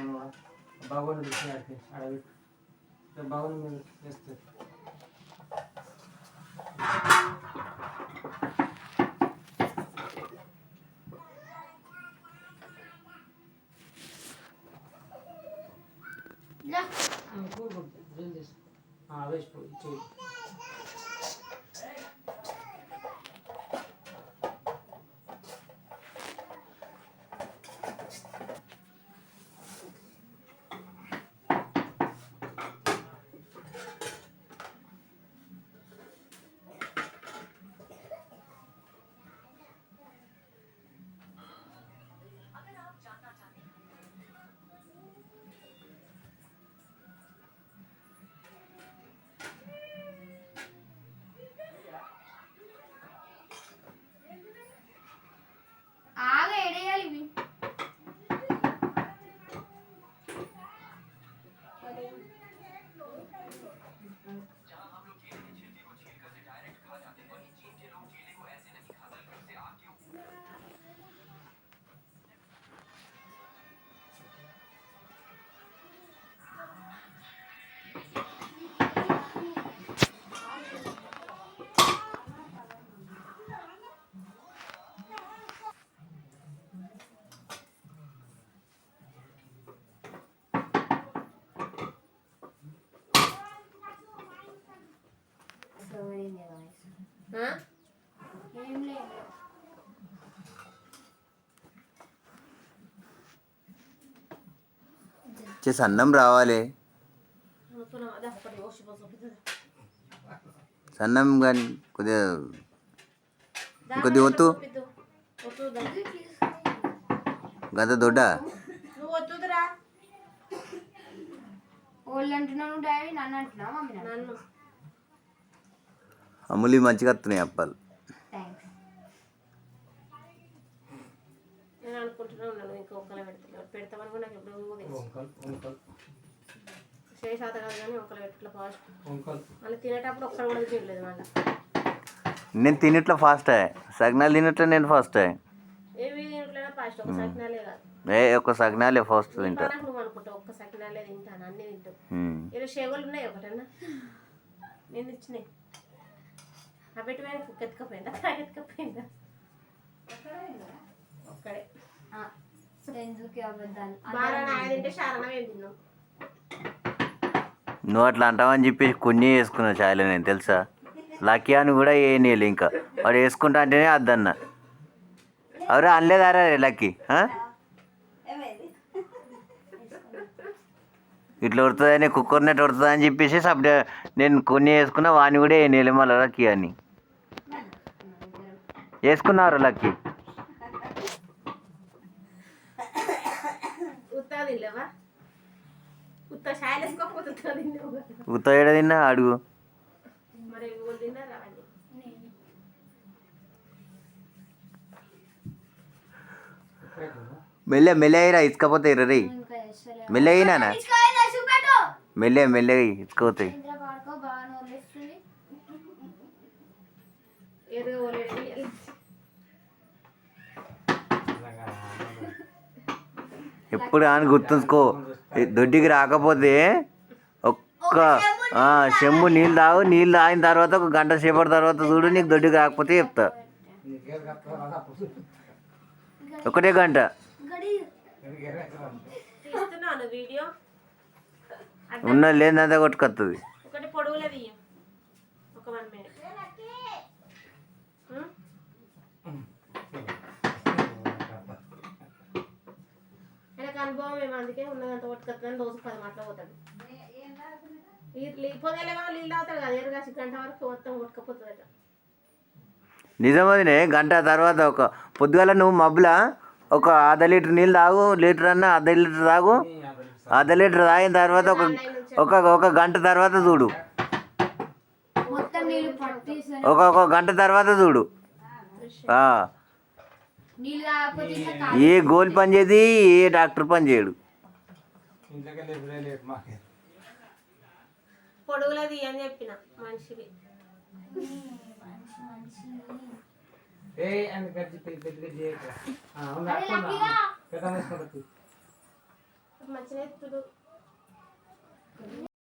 बागवान विषय आहे अडवीट तर बावन मिनिट असते हाँ। वेस्ट చేసి అన్నం రావాలి. సన్నం కానీ కొద్దిగా కొద్దిగా ఒత్తు. గంత దొడ్డ? వాళ్ళు అంటున్నాను డాడీ నన్ను అంటున్నావు మమ్మీ నన్ను. అమ్ములి మంచిగా వస్తున్నాయి అప్పాలు నేను అనుకుంటూనే ఉన్నాను ఇంకా ఒక్కలే పెడుతున్నాను పెడతామని కూడా నాకు ఎప్పుడు శాత కాదు కానీ ఒక్కలే పెట్టట్లే ఫాస్ట్. మళ్ళీ తినేటప్పుడు ఒక్కరు కూడా తినలేదు మళ్ళీ. నేను తినట్లో ఫాస్ట్. సగ్నాలు తినట్లో నేను ఫాస్ట్. ఏవి తినట్లైనా ఫాస్ట్? ఒక సకినాలే కాదు. ఏ ఒక్క సగ్నాలే ఫాస్ట్ తింటా. అనుకుంటావు ఒక్క సకినాలే తింటాను అన్ని ఉమ్. ఈరోజు షేగోలు ఉన్నాయి ఒకటన్నా? నేను ఇచ్చినాయి. పెట్టి పోయిన కుక్క ఎత్తుకపోయిందా? కాకి ఎత్తుకపోయిందా? ఒక్కడే. ఎందుకు అబద్ధాలు బాగా నాయ తింటే శారణ ఏం తిన్నావు నువ్వు అట్లా అంటావని చెప్పేసి కొన్ని వేసుకున్నా చాయలో నేను తెలుసా? లక్కీ అని కూడా వేయనీయలే ఇంకా. వాడు వేసుకుంటా అంటేనే అద్దన్న. ఎవరు అనలేదారా లక్కీ? ఇట్లా ఉడుతుందని కుక్కర్ నెట్ ఉడుతుందని చెప్పేసి సబ్డే నేను కొన్ని వేసుకున్నా వాడిని కూడా వేయనీయలే మళ్ళీ లక్కీ అని. వేసుకున్నారు లక్కీ. ఉత్తా ఏడ తిన్నా అడుగు. మెల్లె మెల్లె అయిరా ఇసుకపోతే రే ఇంకా చేస్తలే మెల్లె అయినా చూపెట్టు. మెల్లె మెల్లె ఇసుకపోతాయి ఎప్పుడు అని గుర్తుంచుకో. దొడ్డికి రాకపోతే ఒక్క చెంబు నీళ్ళు తాగు నీళ్ళు తాగిన తర్వాత ఒక గంట సేపటి తర్వాత చూడు నీకు దొడ్డికి రాకపోతే చెప్తా. ఒకటే గంట. ఉన్న లేదంతా కొట్టుకొస్తుంది ఒకటి పొడవులో తీయం ఒక వన్ మినిట్ ఆయనకు అనుభవం ఏమో అందుకే ఉన్నదంత కొట్టుకొస్తుందని రోజు పది మాటలు పోతాడు. పొదలేమో నీళ్ళు కదా గంట వరకు మొత్తం కొట్టుకపోతుందట నిజమదినే గంట తర్వాత ఒక పొద్దుగాల నువ్వు మబ్బులా ఒక అర్ధ లీటర్ నీళ్ళు తాగు లీటర్ అన్న అర్ధ లీటర్ తాగు అర్ధ లీటర్ తాగిన తర్వాత ఒక ఒక ఒక గంట తర్వాత చూడు. ఒక ఒక గంట తర్వాత చూడు ఆ. నీళ్ళు కాకపోతే ఇంకా కా- ఏ గోల్ పని చేయదు ఏ డాక్టర్ పని చేయడు. ఇంట్లోకి వెళ్ళి లేదు మాకే. పొడుగులో తీయని చెప్పిన ఏ అని పెద్ద చేయక అవును పెద్ద